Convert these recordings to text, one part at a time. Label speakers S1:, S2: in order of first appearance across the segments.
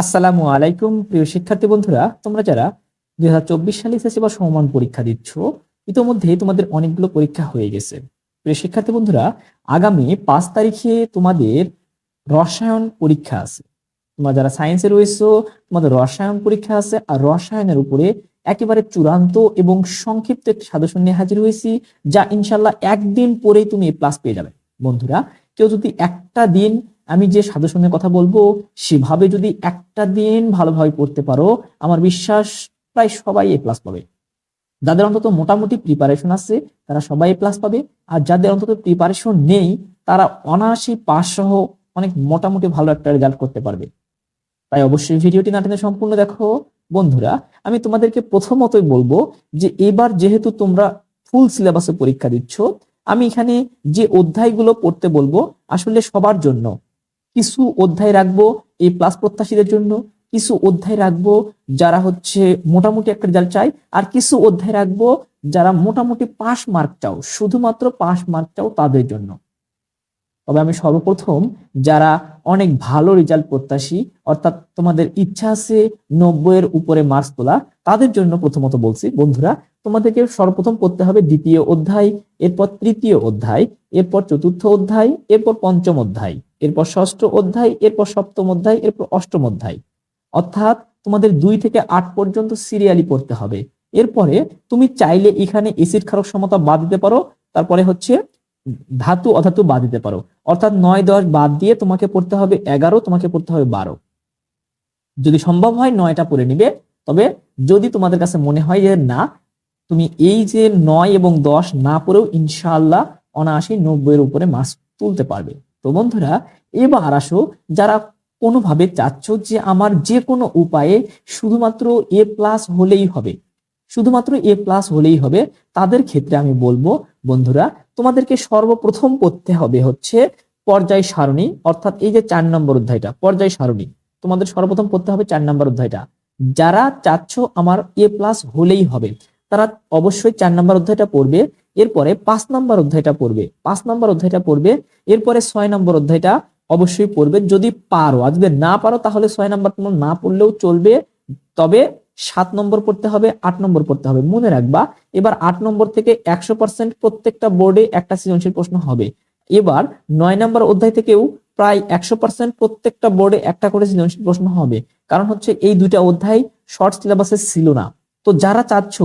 S1: আসসালামু আলাইকুম, প্রিয় শিক্ষার্থী বন্ধুরা। তোমরা যারা দুই হাজার চব্বিশ সালে এসএসসি বা সমমান পরীক্ষা দিচ্ছ ইতোমধ্যে তোমাদের অনেকগুলো পরীক্ষা হয়ে গেছে। প্রিয় শিক্ষার্থী বন্ধুরা, আগামী পাঁচ তারিখে তোমাদের রসায়ন পরীক্ষা আছে। তোমরা যারা সায়েন্সে রয়েছো, তোমাদের রসায়ন পরীক্ষা আছে, আর রসায়নের উপরে একেবারে চূড়ান্ত এবং সংক্ষিপ্ত একটি সাজেশন নিয়ে হাজির হয়েছি, যা ইনশাল্লাহ একদিন পরেই তুমি প্লাস পেয়ে যাবে। বন্ধুরা, কেউ যদি একটা দিন আমি যে সাজেশনের কথা বলব, সেভাবে যদি একটা দিন ভালোভাবে পড়তে পারো, আমার বিশ্বাস প্রায় সবাই এ প্লাস পাবে। যাদের অন্তত মোটামুটি প্রিপারেশন আছে, তারা সবাই এ প্লাস পাবে। আর যাদের অন্তত প্রিপারেশন নেই, তারা অনায়াসই পাস সহ অনেক মোটামুটি ভালো একটা রেজাল্ট করতে পারবে। তাই অবশ্যই ভিডিওটি না টেনে সম্পূর্ণ দেখো। বন্ধুরা, আমি তোমাদেরকে প্রথমতই বলব যে এবার যেহেতু তোমরা ফুল সিলেবাসে পরীক্ষা দিচ্ছ, আমি এখানে যে অধ্যায়গুলো পড়তে বলব, আসলে সবার জন্য কিছু অধ্যায় রাখব এই প্লাস প্রত্যাশীদের জন্য, কিছু অধ্যায় রাখব যারা হচ্ছে মোটামুটি একটা রেজাল্ট চাই আর কিছু অধ্যায় রাখব যারা মোটামুটি পাস মার্ক চাও, শুধুমাত্র পাস মার্ক চাও তাদের জন্য। তবে আমি সর্বপ্রথম যারা অনেক ভালো রেজাল্ট প্রত্যাশী, অর্থাৎ তোমাদের ইচ্ছা আছে নব্বই এর উপরে মার্কস তোলা, তাদের জন্য প্রথমত বলছি, বন্ধুরা, তোমাদেরকে সর্বপ্রথম পড়তে হবে দ্বিতীয় অধ্যায় এরপর তৃতীয় অধ্যায়, এরপর চতুর্থ অধ্যায়, এরপর পঞ্চম অধ্যায়, এরপর ষষ্ঠ অধ্যায়, এরপর সপ্তম অধ্যায়, এরপর অষ্টম অধ্যায়। অর্থাৎ তোমাদের দুই থেকে আট পর্যন্ত সিরিয়ালি পড়তে হবে। এরপরে তুমি চাইলে এখানে এসিড ক্ষারক সমতা বাদ দিতে পারো, তারপরে হচ্ছে ধাতু অধাতু বাদ দিতে পারো। অর্থাৎ নয়, দশ বাদ দিয়ে তোমাকে পড়তে হবে এগারো, তোমাকে পড়তে হবে বারো। যদি সম্ভব হয় নয়টা পড়ে নিবে, তবে যদি তোমাদের কাছে মনে হয় যে না তুমি এই যে নয় এবং দশ না পড়েও ইনশাআল্লাহ অনায়াসি নব্বইয়ের উপরে মাস তুলতে পারবে। তো বন্ধুরা, এবার আসো, যারা কোনোভাবে চাচ্ছ যে আমার যে কোনো উপায়ে শুধুমাত্র এ প্লাস হলেই হবে, শুধুমাত্র এ প্লাস হলেই হবে, তাদের ক্ষেত্রে আমি বলব, বন্ধুরা, তোমাদেরকে সর্বপ্রথম পড়তে হবে হচ্ছে পর্যায় সারণী, অর্থাৎ এই যে চার নম্বর অধ্যায়টা, পর্যায় সারণী, তোমাদের সর্বপ্রথম পড়তে হবে চার নম্বর অধ্যায়টা। যারা চাচ্ছ আমার এ প্লাস হলেই হবে তারা অবশ্যই চার নম্বর অধ্যায়টা পড়বে, এরপরে পাঁচ নম্বর অধ্যায়টা পড়বে। পাঁচ নম্বর অধ্যায়টা পড়বে, এরপরে ছয় নম্বর অধ্যায়টা অবশ্যই পড়বে। যদি পারো, আর যদি না পারো, তাহলে ছয় নম্বর তোমার না পড়লেও চলবে। তবে সাত নম্বর পড়তে হবে, আট নম্বর পড়তে হবে। মনে রাখবা, এবার আট নম্বর থেকে একশো পার্সেন্ট প্রত্যেকটা বোর্ডে একটা সৃজনশীল প্রশ্ন হবে। এবার নয় নম্বর অধ্যায় থেকেও প্রায় একশো পার্সেন্ট প্রত্যেকটা বোর্ডে একটা করে সৃজনশীল প্রশ্ন হবে। কারণ হচ্ছে এই দুইটা অধ্যায় শর্ট সিলেবাসে ছিল না। তো যারা চাচ্ছ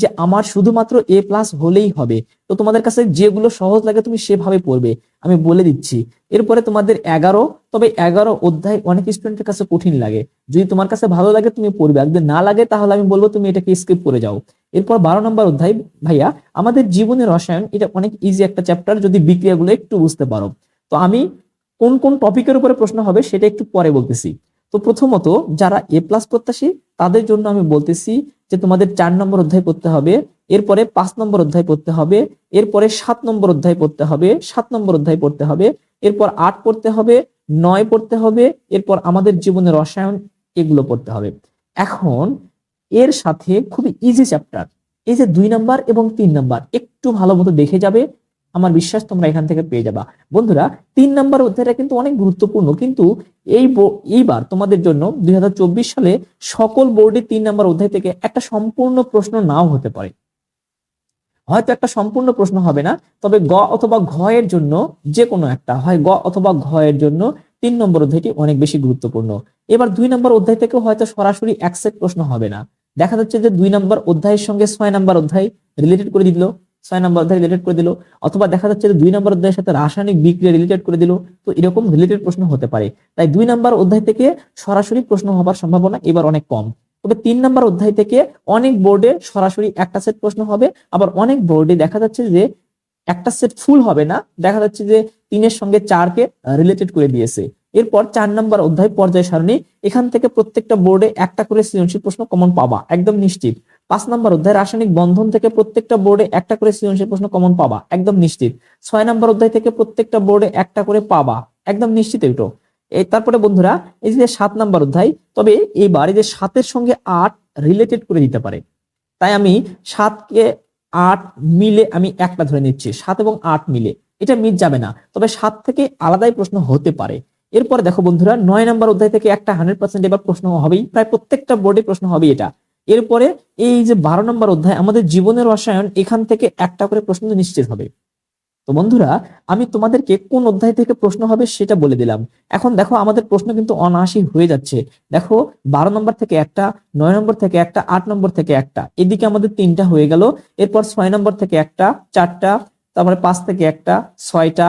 S1: যে আমার শুধুমাত্র এ প্লাস হলেই হবে, তো তোমাদের কাছে যেগুলো সহজ লাগে তুমি সেভাবে পড়বে। আমি বলে দিচ্ছি, এরপরে তোমাদের এগারো, তবে এগারো অধ্যায় অনেক স্টুডেন্টের কাছে কঠিন লাগে। যদি তোমার কাছে ভালো লাগে তুমি পড়বে, আর যদি না লাগে তাহলে আমি বলব তুমি এটাকে স্কিপ করে যাও। এরপর বারো নম্বর অধ্যায়, ভাইয়া, আমাদের জীবনের রসায়ন, এটা অনেক ইজি একটা চ্যাপ্টার যদি বিক্রিয়াগুলো একটু বুঝতে পারো। তো আমি কোন কোন টপিকের উপরে প্রশ্ন হবে সেটা একটু পরে বলতেছি। তো প্রথমত যারা এ প্লাস প্রত্যাশী, তাদের জন্য আমি বলতেছি যে তোমাদের চার নম্বর অধ্যায় পড়তে হবে, এরপরে পাঁচ নম্বর অধ্যায় পড়তে হবে, এরপরে সাত নম্বর অধ্যায় পড়তে হবে, সাত নম্বর অধ্যায় পড়তে হবে, এরপর আট পড়তে হবে, নয় পড়তে হবে, এরপর আমাদের জীবনের রসায়ন এগুলো পড়তে হবে। এখন এর সাথে খুবই ইজি চ্যাপ্টার এই যে দুই নাম্বার এবং তিন নাম্বার, একটু ভালো মতো দেখে যাবে আমার বিশ্বাস তোমরা এখান থেকে পেয়ে যাবা। বন্ধুরা, তিন নাম্বার অধ্যায়টা কিন্তু অনেক গুরুত্বপূর্ণ, কিন্তু এই এইবার তোমাদের জন্য দুই হাজার চব্বিশ সালে সকল বোর্ডে তিন নাম্বার অধ্যায় থেকে একটা সম্পূর্ণ প্রশ্ন নাও হতে পারে। হয়তো একটা সম্পূর্ণ প্রশ্ন হবে না, তবে গ অথবা ঘ এর জন্য যে কোনো একটা হয়, গ অথবা ঘ এর জন্য তিন নম্বর অধ্যায়টি অনেক বেশি গুরুত্বপূর্ণ। এবার দুই নম্বর অধ্যায় থেকেও হয়তো সরাসরি এক প্রশ্ন হবে না। দেখা যাচ্ছে যে দুই নম্বর অধ্যায়ের সঙ্গে ছয় নম্বর অধ্যায় রিলেটেড করে দিল। ছয় নম্বর অধ্যায় রিলেটেড করে দিল, অথবা দেখা যাচ্ছে যে দুই নম্বর অধ্যায়ের সাথে রাসায়নিক বিক্রিয়া রিলেটেড করে দিল, তো এরকম রিলেটেড প্রশ্ন হতে পারে। তাই দুই নম্বর অধ্যায় থেকে সরাসরি প্রশ্ন হবার সম্ভাবনা এবার অনেক কম। তবে তিন নম্বর অধ্যায় থেকে অনেক বোর্ডে সরাসরি একটা সেট প্রশ্ন হবে, আবার অনেক বোর্ডে দেখা যাচ্ছে যে একটা সেট ফুল হবে না, দেখা যাচ্ছে যে তিনের সঙ্গে চারকে রিলেটেড করে দিয়েছে। এরপর চার নম্বর অধ্যায় পর্যায় সারণী, এখান থেকে প্রত্যেকটা বোর্ডে একটা করে সৃজনশীল প্রশ্ন কমন পাবা, একদম নিশ্চিত। পাঁচ নম্বর অধ্যায় রাসায়নিক বন্ধন থেকে প্রত্যেকটা বোর্ডে একটা করে সৃজনশীল প্রশ্ন কমন পাবা। একদম নিশ্চিত। ছয় নম্বর অধ্যায় থেকে প্রত্যেকটা বোর্ডে একটা করে পাবা। একদম নিশ্চিত এটো এই তারপরে বন্ধুরা, এই যে সাত নম্বর অধ্যায়, তবে এইবার এই যে সাতের সঙ্গে আট রিলেটেড করে দিতে পারে। তাই আমি সাতকে আট মিলে আমি একটা ধরে নিচ্ছি। সাত এবং আট মিলে। এটা মিট যাবে না। তবে সাত থেকে আলাদাই প্রশ্ন হতে পারে। এরপরে দেখো বন্ধুরা, নয় নম্বর অধ্যায় থেকে একটা হান্ড্রেড পার্সেন্ট এবার প্রশ্ন হবেই। প্রায় প্রত্যেকটা বোর্ডে প্রশ্ন হবে এটা। এরপরে এই যে বারো নম্বর অধ্যায়, আমাদের জীবনের রসায়ন এখান থেকে একটা করে প্রশ্ন নিশ্চিত হবে। তো বন্ধুরা, আমি তোমাদেরকে কোন অধ্যায় থেকে প্রশ্ন হবে সেটা বলে দিলাম। এখন দেখো, আমাদের প্রশ্ন কিন্তু অনায়াসী হয়ে যাচ্ছে। দেখো, বারো নম্বর থেকে একটা, নয় নম্বর থেকে একটা, আট নম্বর থেকে একটা, এদিকে আমাদের তিনটা হয়ে গেল। এরপর ছয় নম্বর থেকে একটা, চারটা, তারপরে পাঁচ থেকে একটা, ছয়টা,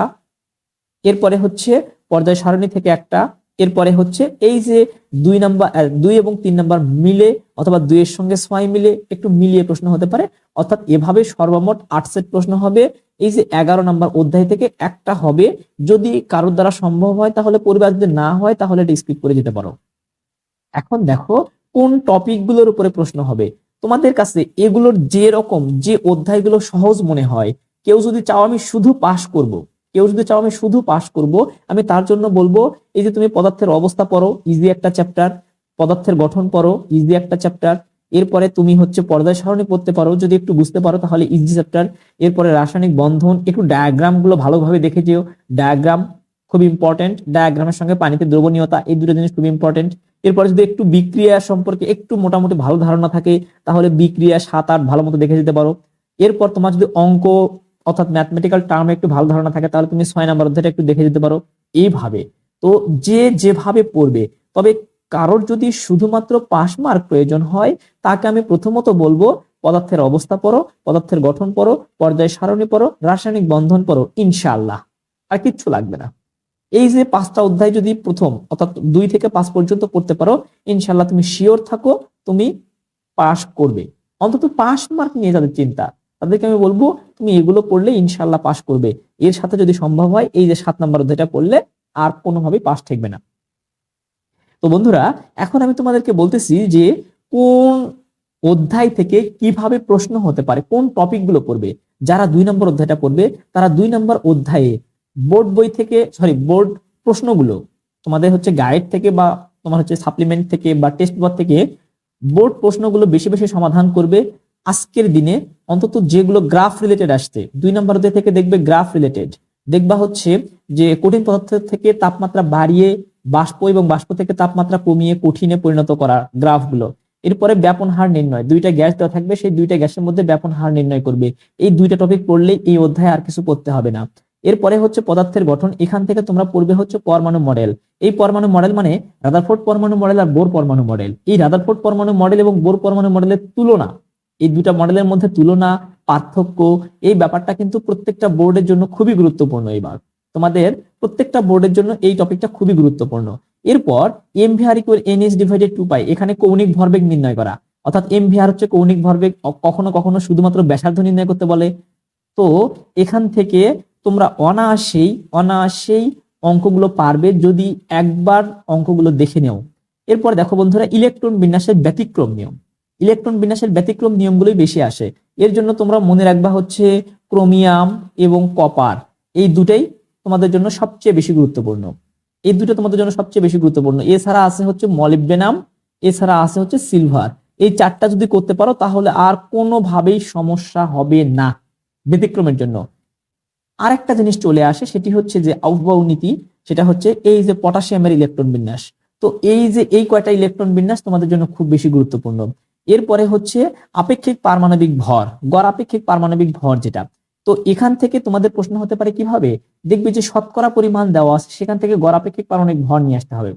S1: এরপরে হচ্ছে পর্যায় সারণী থেকে একটা এরপরে হচ্ছে এই যে দুই নাম্বার দুই এবং তিন নাম্বার মিলে অথবা দুইয়ের সঙ্গে ছয় মিলে একটু মিলিয়ে প্রশ্ন হতে পারে। অর্থাৎ এভাবে সর্বমোট আট সেট প্রশ্ন হবে। এই যে এগারো নাম্বার অধ্যায় থেকে একটা হবে। যদি কারোর দ্বারা সম্ভব হয় তাহলে পরিবার যদি না হয় তাহলে এটা স্কিপ করে যেতে পারো। এখন দেখো কোন টপিকগুলোর উপরে প্রশ্ন হবে। তোমাদের কাছে এগুলোর যে রকম যে অধ্যায়গুলো সহজ মনে হয়, কেউ যদি চাও আমি শুধু পাশ করব। কেউ যদি চাও আমি শুধু পাশ করব, আমি তার জন্য বলব, এই যে তুমি পদার্থের অবস্থা পড়ো ইজি একটা চ্যাপ্টার পদার্থের গঠন পড়ো ইজি একটা চ্যাপ্টার এরপরে তুমি হচ্ছে পর্যায় সারণী পড়তে পারো, যদি একটু বুঝতে পারো তাহলে ইজি চ্যাপ্টার এরপরে রাসায়নিক বন্ধন, একটু ডায়াগ্রামগুলো ভালোভাবে দেখে যেও ডায়াগ্রাম খুব ইম্পর্টেন্ট ডায়াগ্রামের সঙ্গে পানিতে দ্রবণীয়তা, এই দুটো জিনিস খুব ইম্পর্টেন্ট এরপরে যদি একটু বিক্রিয়া সম্পর্কে একটু মোটামুটি ভালো ধারণা থাকে, তাহলে বিক্রিয়া সাত আট ভালো মতো দেখে যেতে পারো, এরপর তোমার যদি অঙ্ক অর্থাৎ ম্যাথমেটিক্যাল টার্মে একটু ভালো ধারণা থাকে, তাহলে তুমি ছয় নাম্বার অধ্যায়টা একটু দেখে যেতে পারো এইভাবে। তো যে যেভাবে পড়বে, তবে কারোর যদি শুধুমাত্র পাস মার্ক প্রয়োজন হয়, তাকে আমি প্রথমত বলব পদার্থের অবস্থা পড়ো, পদার্থের গঠন পড়ো, পর্যায় সারণী পড়ো, রাসায়নিক বন্ধন পড়ো, ইনশাআল্লাহ। আর কিচ্ছু লাগবে না। এই যে পাঁচটা অধ্যায় যদি প্রথম, অর্থাৎ দুই থেকে পাঁচ পর্যন্ত পড়তে পারো, ইনশাআল্লাহ তুমি শিওর থাকো, তুমি পাস করবে। অন্তত পাস মার্ক নিয়ে যাদের চিন্তা তাদেরকে আমি বলব, তুমি এগুলো পড়লে ইনশাল্লাহ পাশ করবে। এর সাথে যদি সম্ভব হয়, এই যে সাত নম্বর অধ্যায়টা পড়লে আর কোনোভাবেই পাশ ঠেকবে না। তো বন্ধুরা, এখন আমি তোমাদেরকে বলতেছি যে কোন অধ্যায় থেকে কীভাবে প্রশ্ন হতে পারে, কোন টপিকগুলো পড়বে যারা দুই নম্বর অধ্যায়টা পড়বে, তারা দুই নম্বর অধ্যায়ে বোর্ড বই থেকে সরি বোর্ড প্রশ্নগুলো, তোমাদের হচ্ছে গাইড থেকে বা তোমার হচ্ছে সাপ্লিমেন্ট থেকে বা টেস্ট পেপার থেকে বোর্ড প্রশ্নগুলো বেশি বেশি সমাধান করবে আজকের দিনে। অন্তত যেগুলো গ্রাফ রিলেটেড আসছে, দুই নম্বর থেকে দেখবে গ্রাফ রিলেটেড দেখবা হচ্ছে যে কঠিন পদার্থ থেকে তাপমাত্রা বাড়িয়ে বাষ্প এবং বাষ্প থেকে তাপমাত্রা কমিয়ে কঠিনে পরিণত করা গ্রাফগুলো। এরপরে ব্যাপন হার নির্ণয়, দুইটা গ্যাস দেওয়া থাকবে, সেই দুইটা গ্যাসের মধ্যে ব্যাপন হার নির্ণয় করবে। এই দুইটা টপিক পড়লেই এই অধ্যায়ে আর কিছু পড়তে হবে না। এরপরে হচ্ছে পদার্থের গঠন, এখান থেকে তোমরা পড়বে হচ্ছে পরমাণু মডেল। এই পরমাণু মডেল মানে রাদারফোর্ড পরমাণু মডেল আর বোর পরমাণু মডেল। এই রাদারফোর্ড পরমাণু মডেল এবং বোর পরমাণু মডেলের তুলনা এই দুটা মডেলের মধ্যে তুলনা, পার্থক্য, এই ব্যাপারটা কিন্তু প্রত্যেকটা বোর্ডের জন্য খুবই গুরুত্বপূর্ণ এবার তোমাদের প্রত্যেকটা বোর্ডের জন্য এই টপিকটা খুবই গুরুত্বপূর্ণ। এরপর MVR equal N S divided two pi এখানে কৌণিক ভরবেগ নির্ণয় করা। অর্থাৎ এমভিআর হচ্ছে কৌণিক ভরবেগ, কখনো কখনো শুধুমাত্র ব্যাসার্ধ নির্ণয় করতে বলে। তো এখান থেকে তোমরা অনায়াসেই অনায়াসেই অঙ্কগুলো পারবে যদি একবার অঙ্কগুলো দেখে নেও। এরপর দেখো বন্ধুরা ইলেকট্রন বিন্যাসের ব্যতিক্রম নিয়ম। ইলেকট্রন বিন্যাসের ব্যতিক্রম নিয়মগুলোই বেশি আসে। এর জন্য তোমরা মনে রাখবা হচ্ছে ক্রোমিয়াম এবং কপার। এই দুটাই তোমাদের জন্য সবচেয়ে বেশি গুরুত্বপূর্ণ। এই দুটো তোমাদের জন্য সবচেয়ে বেশি গুরুত্বপূর্ণ। এছাড়া আছে হচ্ছে মলিবডেনাম এছাড়া আছে হচ্ছে সিলভার এই চারটা যদি করতে পারো, তাহলে আর কোনোভাবেই সমস্যা হবে না ব্যতিক্রমের জন্য। আরেকটা জিনিস চলে আসে, সেটি হচ্ছে যে আউটবাউ নীতি, সেটা হচ্ছে এই যে পটাশিয়ামের ইলেকট্রন বিন্যাস। তো এই যে এই কয়টা ইলেকট্রন বিন্যাস তোমাদের জন্য খুব বেশি গুরুত্বপূর্ণ। এরপরে হচ্ছে আপেক্ষিক পারমাণবিক ভর, গড় আপেক্ষিক পারমাণবিক ভর যেটা। তো এখান থেকে তোমাদের প্রশ্ন হতে পারে কীভাবে? দেখবে যে শতকরা পরিমাণ দেওয়া আছে, সেখান থেকে গড় আপেক্ষিক পারমাণবিক ভর নিয়ে আসতে হবে।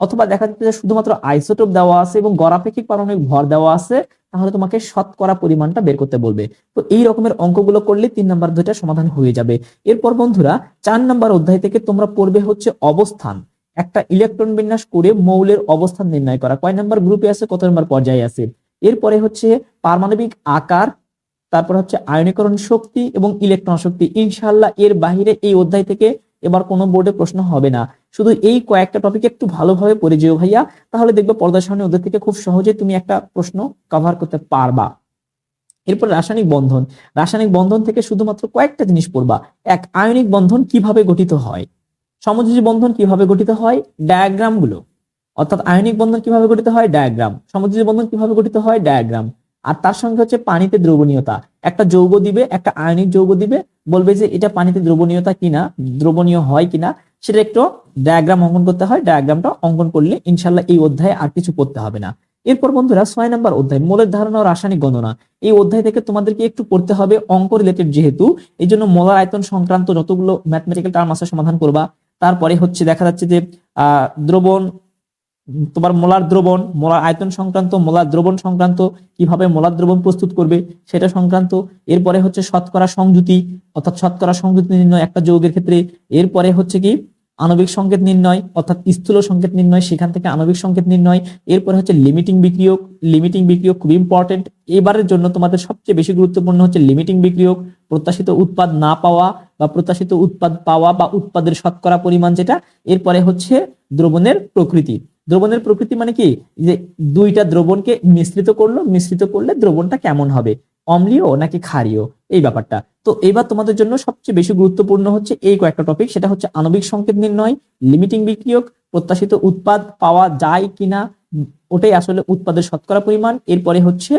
S1: অথবা দেখা যাচ্ছে যে শুধুমাত্র আইসোটোপ দেওয়া আছে এবং গড় আপেক্ষিক পারমাণবিক ভর দেওয়া আছে, তাহলে তোমাকে শতকরা পরিমাণটা বের করতে বলবে। তো এই রকমের অঙ্কগুলো করলে তিন নাম্বার দুইটা সমাধান হয়ে যাবে। এরপর বন্ধুরা, চার নাম্বার অধ্যায় থেকে তোমরা পড়বে হচ্ছে অবস্থান। একটা ইলেকট্রন বিন্যাস করে মৌলের অবস্থান নির্ণয় করা। কয় নাম্বার গ্রুপে আছে? কত নাম্বার পর্যায়ে আছে? এরপরে হচ্ছে পারমাণবিক আকার, তারপর হচ্ছে আয়নীকরণ শক্তি এবং ইলেকট্রন শক্তি। ইনশাল্লাহ এর বাহিরে এই অধ্যায় থেকে এবার কোনো বোর্ডে প্রশ্ন হবে না। শুধু এই কয়েকটা টপিক একটু ভালোভাবে পড়ে যেও ভাইয়া। তাহলে দেখবে পর্দার সামনে ওদের থেকে খুব সহজে তুমি একটা প্রশ্ন কভার করতে পারবা। এরপর রাসায়নিক বন্ধন। রাসায়নিক বন্ধন থেকে শুধুমাত্র কয়েকটা জিনিস পড়বা। এক, আয়নিক বন্ধন কীভাবে গঠিত হয়? সমযোজী বন্ধন কীভাবে গঠিত হয়? ডায়াগ্রামগুলো। অর্থাৎ আয়নিক বন্ধন কীভাবে গঠিত হয়? ডায়াগ্রাম সমযোজী বন্ধন কীভাবে গঠিত হয়? ডায়াগ্রাম আর তার সঙ্গে হচ্ছে পানিতে দ্রবণীয়তা। একটা যৌগ দিবে, একটা আয়নিক যৌগ দিবে, বলবে যে এটা পানিতে দ্রবণীয়তা কিনা, দ্রবণীয় হয় কিনা, সেটা একটু ডায়াগ্রাম অঙ্কন করতে হয়। ডায়াগ্রামটা অঙ্কন করলে ইনশাল্লাহ এই অধ্যায়ে আর কিছু পড়তে হবে না। এরপর বন্ধুরা ছয় নম্বর অধ্যায়, মোলের ধারণা ও রাসায়নিক গণনা। এই অধ্যায় থেকে তোমাদেরকে একটু পড়তে হবে অঙ্ক রিলেটেড যেহেতু এই জন্য মোলার আয়তন সংক্রান্ত যতগুলো ম্যাথমেটিক্যাল টার্ম আছে সমাধান করবা। তারপরে হচ্ছে দেখা যাচ্ছে যে দ্রবণ, তোমার মোলার দ্রবণ মোলার আয়তন সংক্রান্ত, মোলার দ্রবণ সংক্রান্ত, কীভাবে মোলার দ্রবণ প্রস্তুত করবে সেটা সংক্রান্ত, এরপরে হচ্ছে শতকরা সংযুতি, অর্থাৎ শতকরা সংযুতি নির্ণয় একটা যৌগের ক্ষেত্রে, এরপরে হচ্ছে কি আণবিক সংকেত নির্ণয়, অর্থাৎ স্থূল সংকেত নির্ণয়, সেখান থেকে আণবিক সংকেত নির্ণয়, এরপরে হচ্ছে লিমিটিং বিক্রিয়ক লিমিটিং বিক্রিয়ক খুব ইম্পর্টেন্ট এবারের জন্য তোমাদের সবচেয়ে বেশি গুরুত্বপূর্ণ হচ্ছে লিমিটিং বিক্রিয়ক, প্রত্যাশিত উৎপাদ না পাওয়া বা প্রত্যাশিত উৎপাদ পাওয়া বা উৎপাদের শতকরা পরিমাণ যেটা, এরপরে হচ্ছে দ্রবণের প্রকৃতি। দ্রবণের প্রকৃতি মানে কি? যে দুইটা দ্রবণকে মিশ্রিত করল, মিশ্রিত করলে দ্রবণটা কেমন হবে? অম্লীয় নাকি ক্ষারীয়? এই ব্যাপারটা। তো এবার তোমাদের জন্য সবচেয়ে বেশি গুরুত্বপূর্ণ হচ্ছে এই কয়েকটা টপিক সেটা হচ্ছে আণবিক সংকেত নির্ণয় লিমিটিং বিক্রিয়ক, প্রত্যাশিত উৎপাদ পাওয়া যায় কিনা, ওটাই আসলে উৎপাদের শতকরা পরিমাণ, এরপরে হচ্ছে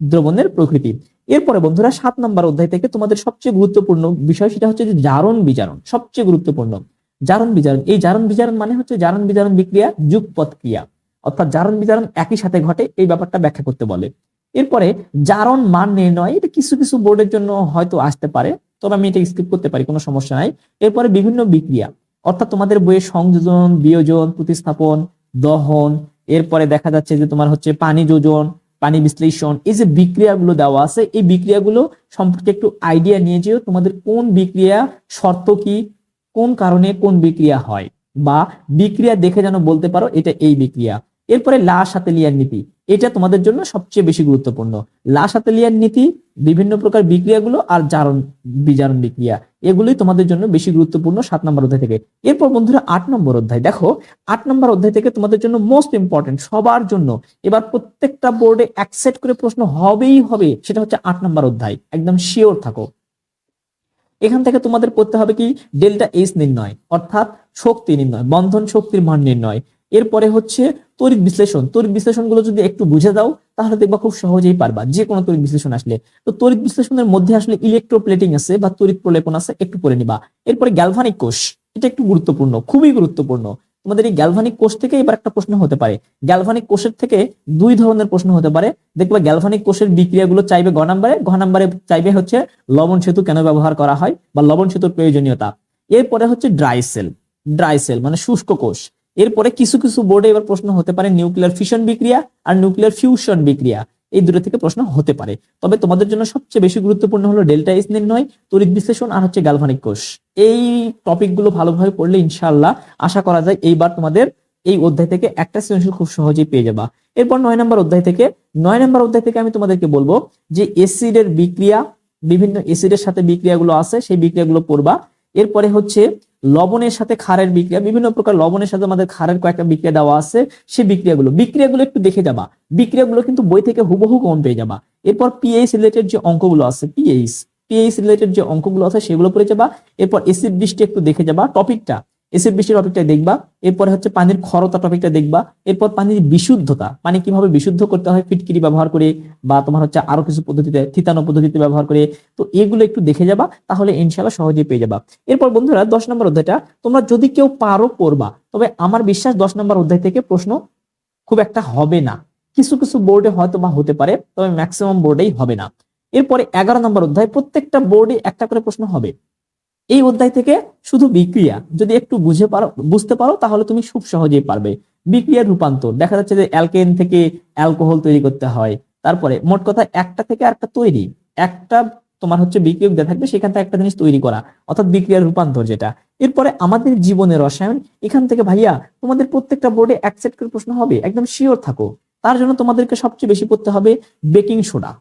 S1: দ্রবণের প্রকৃতি। এরপরে বন্ধুরা সাত নম্বর অধ্যায় থেকে তোমাদের সবচেয়ে গুরুত্বপূর্ণ বিষয়, সেটা হচ্ছে যে জারণ বিজারণ, সবচেয়ে গুরুত্বপূর্ণ। জারণ বিজারণ, এই জারণ বিজারণ মানে হচ্ছে জারণ বিজারণ বিক্রিয়া, যুগপৎ ক্রিয়া। অর্থাৎ জারণ বিজারণ একই সাথে ঘটে, এই ব্যাপারটা ব্যাখ্যা করতে বলে। এরপরে জারণ মান নির্ণয়, এটা কিছু কিছু বোর্ডের জন্য হয়তো আসতে পারে, তবে আমি এটা স্কিপ করতে পারি, কোনো সমস্যা নাই। এরপরে বিভিন্ন বিক্রিয়া, অর্থাৎ তোমাদের বইয়ে সংযোজন, বিয়োজন, প্রতিস্থাপন, দহন, এরপরে দেখা যাচ্ছে যে তোমার হচ্ছে পানি যোজন, পানি বিশ্লেষণ, এই যে বিক্রিয়াগুলো দেওয়া আছে, এই বিক্রিয়াগুলো সম্পর্কে একটু আইডিয়া নিয়ে যেও, তোমাদের কোন বিক্রিয়া শর্ত কি, কোন কারণে কোন বিক্রিয়া হয়, বা বিক্রিয়া দেখে যেন বলতে পারো এটা এই বিক্রিয়া। এরপরে লা সাতেলিয়ার নীতি। এটা তোমাদের জন্য সবচেয়ে বেশি গুরুত্বপূর্ণ। লা সাতেলিয়ার নীতি, বিভিন্ন প্রকার বিক্রিয়াগুলো আর জারণ, বিজারণ বিক্রিয়া, এগুলোই তোমাদের জন্য বেশি গুরুত্বপূর্ণ সাত নম্বর অধ্যায় থেকে। এরপর বন্ধুরা আট নম্বর অধ্যায়। দেখো, আট নম্বর অধ্যায় থেকে তোমাদের জন্য মোস্ট ইম্পর্টেন্ট সবার জন্য। এবার প্রত্যেকটা বোর্ডে অ্যাকসেপ্ট করে প্রশ্ন হবেই হবে, সেটা হচ্ছে আট নম্বর অধ্যায়। একদম শিওর থাকো। এখান থেকে তোমাদের পড়তে হবে কি? ডেল্টা এইচ নির্ণয়, অর্থাৎ শক্তি নির্ণয়, বন্ধন শক্তির মান নির্ণয়। এরপরে হচ্ছে তড়িৎ বিশ্লেষণ তড়িৎ বিশ্লেষণগুলো যদি একটু বুঝে দাও, তাহলে দেখবা খুব সহজেই পারবা যে কোনো তড়িৎ বিশ্লেষণ আসলে। তো তড়িৎ বিশ্লেষণের মধ্যে আসলে ইলেকট্রোপ্লেটিং আছে বা তড়িৎ প্রলেপন আছে, একটু পড়ে নিবা। এরপরে গ্যালভানিক কোষ, এটা একটু গুরুত্বপূর্ণ, খুবই গুরুত্বপূর্ণ। তোমাদের এই গ্যালভানিক কোষ থেকে এবার একটা প্রশ্ন হতে পারে। গ্যালভানিক কোষের থেকে দুই ধরনের প্রশ্ন হতে পারে। দেখবা গ্যালভানিক কোষের বিক্রিয়াগুলো চাইবে গ নাম্বারে ঘ নাম্বারে চাইবে হচ্ছে লবণ সেতু কেন ব্যবহার করা হয় বা লবণ সেতুর প্রয়োজনীয়তা। এরপরে হচ্ছে ড্রাই সেল ড্রাই সেল মানে শুষ্ক কোষ। এরপরে কিছু কিছু বোর্ডে এবার প্রশ্ন হতে পারে নিউক্লিয়ার ফিশন বিক্রিয়া আর নিউক্লিয়ার ফিউশন বিক্রিয়া। এই দুটো থেকে প্রশ্ন হতে পারে। তবে তোমাদের জন্য সবচেয়ে বেশি গুরুত্বপূর্ণ হলো ডেল্টা এস নির্ণয়, তড়িৎ বিশ্লেষণ আর হচ্ছে গ্যালভানিক কোষ। এই টপিকগুলো ভালোভাবে পড়লে ইনশাআল্লাহ আশা করা যায় এইবার তোমাদের এই অধ্যায় থেকে একটা সৃজনশীল খুব সহজেই পেয়ে যাবা। এরপর নয় নম্বর অধ্যায় থেকে, নয় নম্বর অধ্যায় থেকে আমি তোমাদেরকে বলব যে এসিডের বিক্রিয়া, বিভিন্ন এসিডের সাথে বিক্রিয়াগুলো আছে, সেই বিক্রিয়াগুলো পড়বা। এরপরে হচ্ছে লবণের সাথে খারের বিক্রিয়া, বিভিন্ন প্রকার লবণের সাথে আমাদের খারের কয়েকটা বিক্রিয়া দেওয়া আছে, সেই বিক্রিয়াগুলো। বিক্রিয়াগুলো একটু দেখে যাবা। বিক্রিয়াগুলো কিন্তু বই থেকে হুবহু কম পেয়ে যাবা। এরপর পিএইচ রিলেটেড যে অঙ্কগুলো আছে পিএইচ পিএইচ রিলেটেড যে অঙ্কগুলো আছে, সেগুলো পড়ে যাবা। এরপর এসিড বৃষ্টি একটু দেখে যাবা। টপিকটা বৃষ্টির টপিকটা দেখবা, এরপরে হচ্ছে পানির ক্ষরতা টপিকটা দেখবা, এরপর পানির বিশুদ্ধতা পানি কীভাবে বিশুদ্ধ করতে হয়, ফিটকিরি ব্যবহার করে, বা তোমার হচ্ছে আরও কিছু পদ্ধতিতে থিতানো পদ্ধতিতে ব্যবহার করে, তো এগুলো একটু দেখে যাবা, তাহলে ইনশাল্লাহ সহজেই পেয়ে যাবা। এরপর বন্ধুরা, দশ নম্বর অধ্যায়টা, তোমরা যদি কেউ পারো পড়বা, তবে আমার বিশ্বাস দশ নম্বর অধ্যায় থেকে প্রশ্ন খুব একটা হবে না। কিছু কিছু বোর্ডে হয়তো বা হতে পারে, তবে ম্যাক্সিমাম বোর্ডেই হবে না। এরপরে এগারো নম্বর অধ্যায়, প্রত্যেকটা বোর্ডে একটা করে প্রশ্ন হবে। এই অধ্যায় থেকে শুধু বিক্রিয়া। যদি একটু বুঝে পারো, বুঝতে পারো, তাহলে তুমি খুব সহজেই পারবে। বিক্রিয়ার রূপান্তর। দেখা যাচ্ছে যে অ্যালকেন থেকে অ্যালকোহল তৈরি করতে হয়। তারপরে মোট কথা একটা থেকে একটা তৈরি। একটা তোমার হচ্ছে বিক্রিয়ক দেওয়া থাকবে, সেখান থেকে একটা জিনিস তৈরি করা। অর্থাৎ বিক্রিয়ার রূপান্তর যেটা। এরপরে আমাদের জীবনের রসায়ন। এখান থেকে ভাইয়া, তোমাদের প্রত্যেকটা বোর্ডে অ্যাকসেপ্ট করে প্রশ্ন হবে। একদম শিওর থাকো। তার জন্য তোমাদেরকে সবচেয়ে বেশি পড়তে হবে বেকিং সোডা।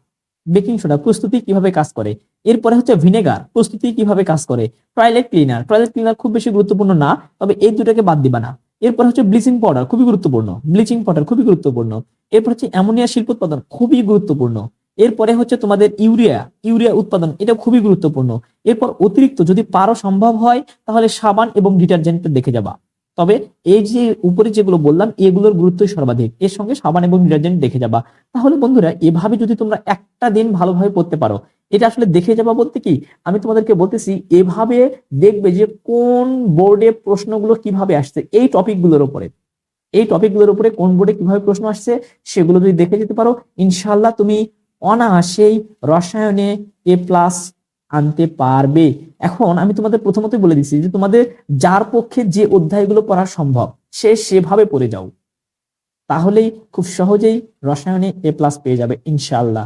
S1: বেকিং সোডা, প্রস্তুতি কীভাবে কাজ করে? এরপরে হচ্ছে ভিনেগার, প্রস্তুতি কীভাবে কাজ করে? টয়লেট ক্লিনার টয়লেট ক্লিনার খুব বেশি গুরুত্বপূর্ণ না, তবে এই দুটাকে বাদ দিবা না। এরপর হচ্ছে ব্লিচিং পাউডার খুবই গুরুত্বপূর্ণ। ব্লিচিং পাউডার খুবই গুরুত্বপূর্ণ। এরপর হচ্ছে অ্যামোনিয়া শিল্প উৎপাদন, খুবই গুরুত্বপূর্ণ। এরপরে হচ্ছে তোমাদের ইউরিয়া ইউরিয়া উৎপাদন এটা খুবই গুরুত্বপূর্ণ। এরপর অতিরিক্ত যদি পারো সম্ভব হয়, তাহলে সাবান এবং ডিটারজেন্ট দেখে যাবা। তবে এই যে উপরে যেগুলো বললাম, এগুলোর গুরুত্বই সর্বাধিক। এর সঙ্গে সাবান এবং ডিটারজেন্ট দেখে যাবা। তাহলে বন্ধুরা, এভাবে যদি তোমরা একটা দিন ভালোভাবে পড়তে পারো, এটা আসলে দেখে যাবা বলতে কি, আমি তোমাদেরকে বলতেছি, এভাবে দেখবে যে কোন বোর্ডে প্রশ্নগুলো কীভাবে আসছে, এই টপিকগুলোর উপরে। এই টপিকগুলোর উপরে কোন বোর্ডে কীভাবে প্রশ্ন আসছে, সেগুলো যদি দেখে যেতে পারো ইনশাল্লাহ তুমি অনায়াসেই রসায়নে এ প্লাস আনতে পারবে। এখন আমি তোমাদের প্রথমত বলে দিচ্ছি যে তোমাদের যার পক্ষে যে অধ্যায়গুলো পড়া সম্ভব, সে সেভাবে পড়ে যাও। তাহলেই খুব সহজেই রসায়নে এ প্লাস পেয়ে যাবে, ইনশাআল্লাহ।